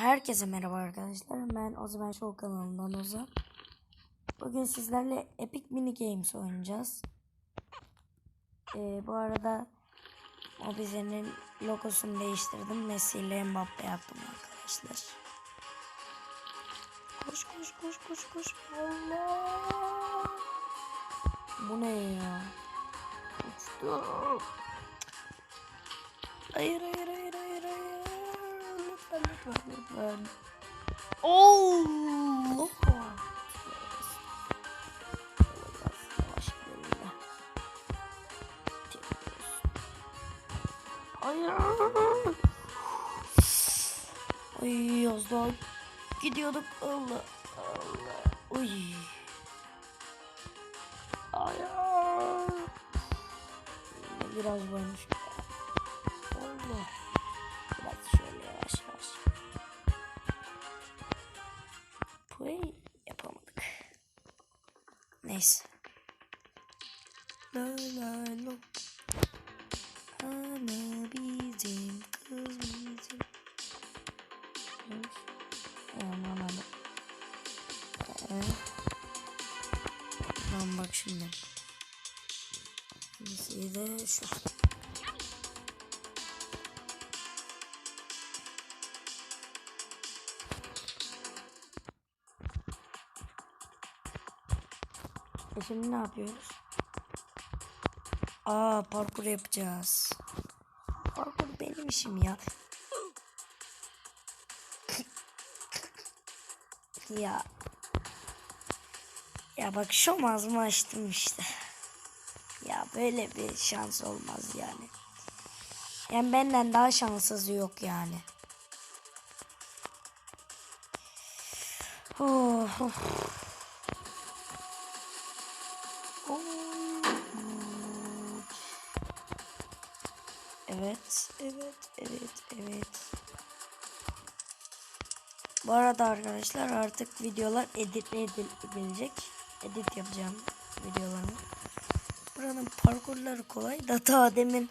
Herkese merhaba arkadaşlar. Ben o zaman Show kanalından Ozan. Bugün sizlerle Epic Mini Games oynayacağız. Ee, bu arada Mobize'nin logosunu değiştirdim. Messi ile Mbappe yaptım arkadaşlar. Koş koş koş koş koş. Allah. Bu ne ya? Uçtu. Hayır hayır hayır. Hayır. Ay az daha gidiyorduk. Allah Allah. Uy. Hayır. Biraz varmış. Neyse. La la la. Ana bizim kız bizim. Aman aman. Tamam bak şimdi. Birisi de şu. E şimdi ne yapıyoruz? Aa parkur yapacağız. Parkur benim işim ya. ya. Ya bak şu ağzımı açtım işte. Ya böyle bir şans olmaz yani. Yani benden daha şanssızı yok yani. Oh, oh. Evet, evet, evet, evet. Bu arada arkadaşlar artık videolar editle edilecek. Edit yapacağım videolarımı. Buranın parkurları kolay da daha demin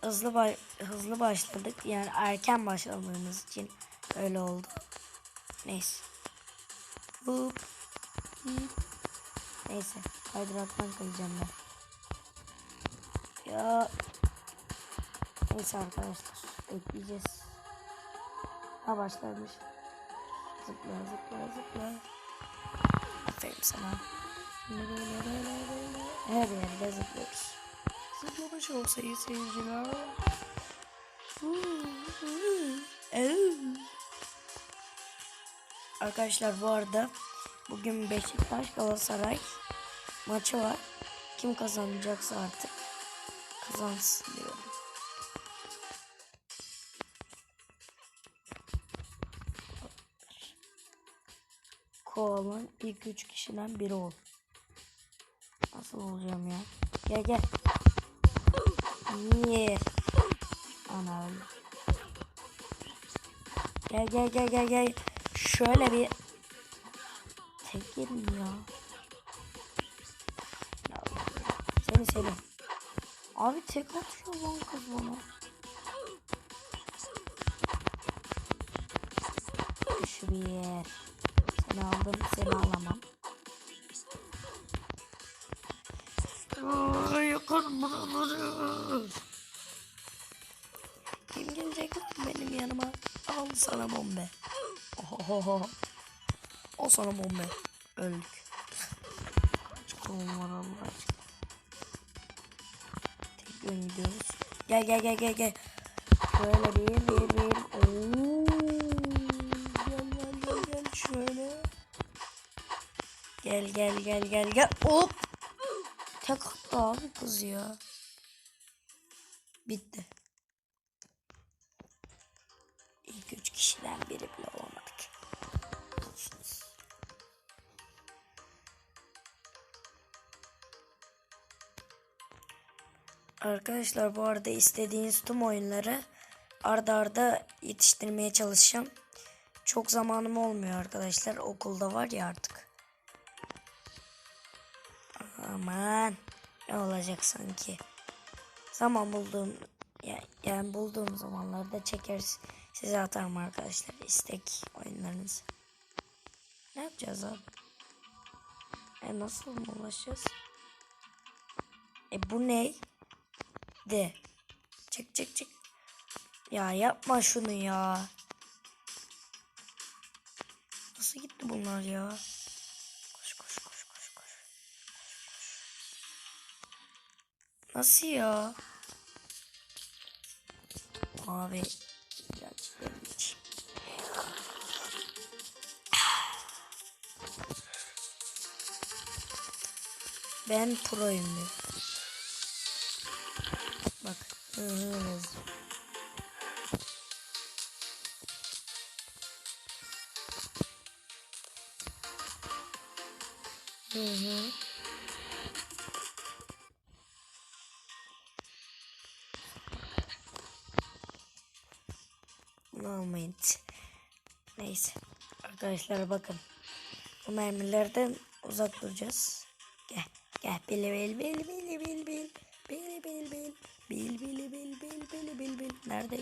hızlı ba- hızlı başladık. Yani erken başladığımız için öyle oldu. Neyse. Hop. Hop. Neyse. Kaydıraktan kayacağım ben. Ya. Neyse arkadaşlar. Bekleyeceğiz. Ha başlamış. Zıpla zıpla zıpla. Aferin sana. Her yerde zıplıyoruz. Zıplamış olsa iyi seyirciler. Arkadaşlar bu arada bugün Beşiktaş Galatasaray maçı var. Kim kazanacaksa artık kazansın diyorum. Kovalan ilk üç kişiden biri ol. Nasıl olacağım ya? Gel gel. Niye? Ana. Gel gel gel gel gel. Şöyle bir tek. Ya Seni seni. Abi tek atıyor lan kız bana. Şu bir yer. Seni aldım seni alamam. Aa, Yakın buraları. Kim gelecek benim yanıma? Al sana bombe. Ohohoho. Al sana bombe. Öldük. Kolum var Allah aşkına. Tek yön gidiyoruz. Gel gel gel gel gel. Şöyle bir bir bir. Oo. Gel gel gel gel gel. Hop. Tek attı abi kız ya. Bitti. İlk üç kişiden biri bile olamadık. Arkadaşlar bu arada istediğiniz tüm oyunları arda arda yetiştirmeye çalışacağım. Çok zamanım olmuyor arkadaşlar. Okulda var ya artık. Aman ne olacak sanki. Zaman bulduğum ya- yani bulduğum zamanlarda çekeriz. Size atarım arkadaşlar istek oyunlarınızı. Ne yapacağız abi? E nasıl mı ulaşacağız? E bu ne? De. Çık çık çık. Ya yapma şunu ya. Nasıl gitti bunlar ya? Nasıl ya? Abi. Ben proyum diyor. Bak. Hı hı. Hı Arkadaşlar bakın. Bu mermilerden uzak duracağız. Gel. Gel. Bil bil bil bil bil bil. Bil bil bil. Bil bil bil bil bil bil bil. Nerede?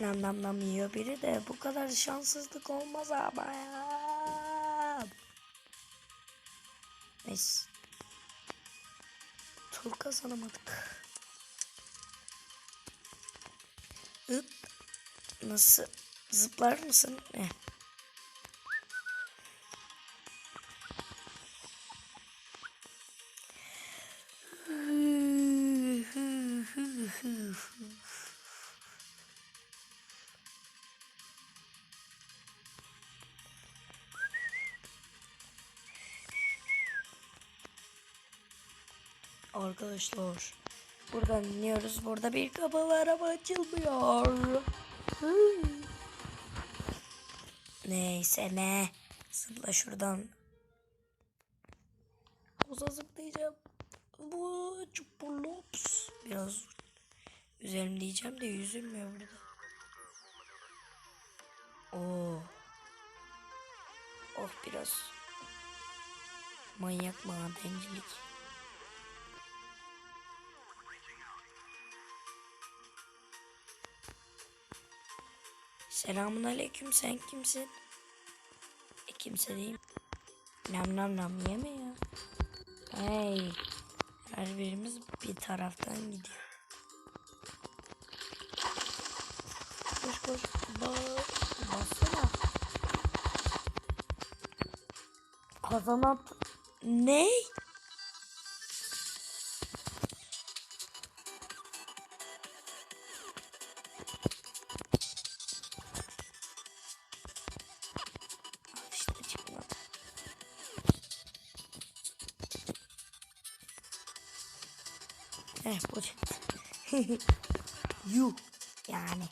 nam nam nam yiyor biri de bu kadar şanssızlık olmaz ama ya. Neyse. Tur kazanamadık. Hıp. Nasıl? Zıplar mısın? Ne? Arkadaşlar buradan iniyoruz. Burada bir kapı var ama açılmıyor. Neyse ne. Zıpla şuradan. Uza zıplayacağım. Bu çupurlops. Biraz üzerim diyeceğim de yüzülmüyor burada. Oo. Oh biraz. Manyak madencilik. Selamun aleyküm sen kimsin? E, kimse değil. Nam nam nam yeme ya. Hey. Her birimiz bir taraftan gidiyor. Koş koş. Bas. Bassana. Kazanan... Ne? Çıktı. Yuh yani.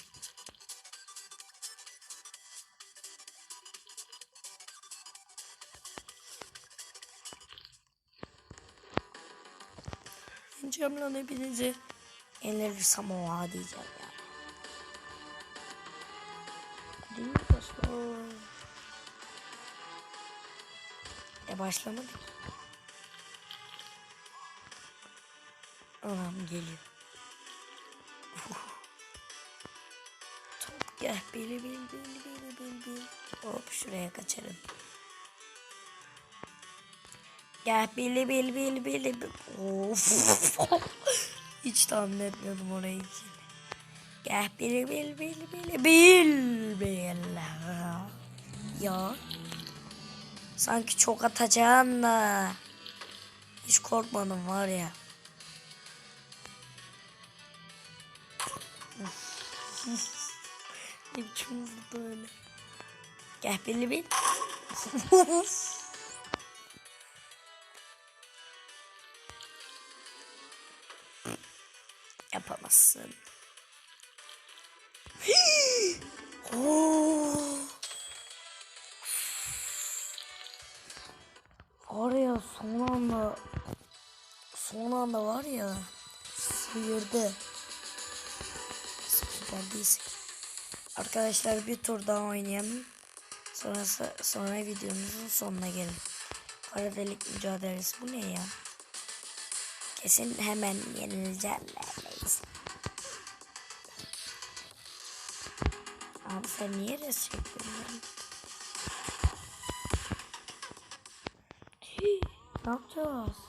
Yeneceğim lan hepinizi. Yenilirsem oha diyeceğim ya. Değil mi dostlar? E başlamadık. Anam geliyor. Top gel bili bil bil bil bil bil. Hop şuraya kaçarım. Gel bili bil bil bil bil. Of. Hiç tahmin etmiyordum orayı için. Gel bili bil bil bil bil bil. Ya. Sanki çok atacağım da. Hiç korkmadım var ya. ne biçim vurdu böyle. Gel bili bil. Yapamazsın. Oo. Var ya son anda son anda var ya sıyırdı geldiysek. Arkadaşlar bir tur daha oynayalım. Sonrası, sonra videomuzun sonuna gelin. Kara delik mücadelesi bu ne ya? Kesin hemen yenileceğim. Abi sen niye res çekiyorsun? ne yapacağız?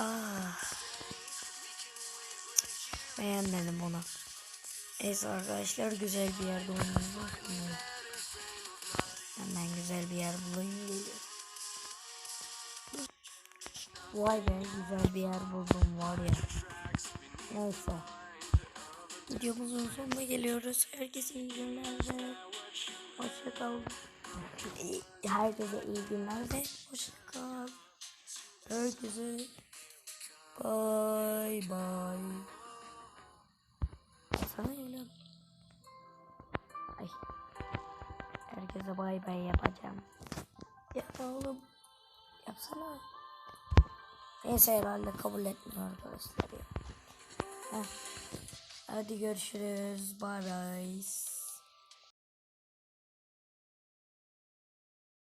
Ah. Beğenmedim onu. Neyse arkadaşlar güzel bir yerde oynayacağız. Hemen güzel bir yer bulayım geliyorum. Vay be güzel bir yer buldum var ya. Neyse. Videomuzun sonuna geliyoruz. Herkese iyi günler hoşçakalın. Herkese iyi günler ve hoşçakalın. Herkese bye bye. Sana evlen. Ay. Herkese bay bay yapacağım. Ya oğlum. Yapsana. Neyse herhalde kabul etmiyor arkadaşlar ya. Heh. Hadi görüşürüz. Bye bye.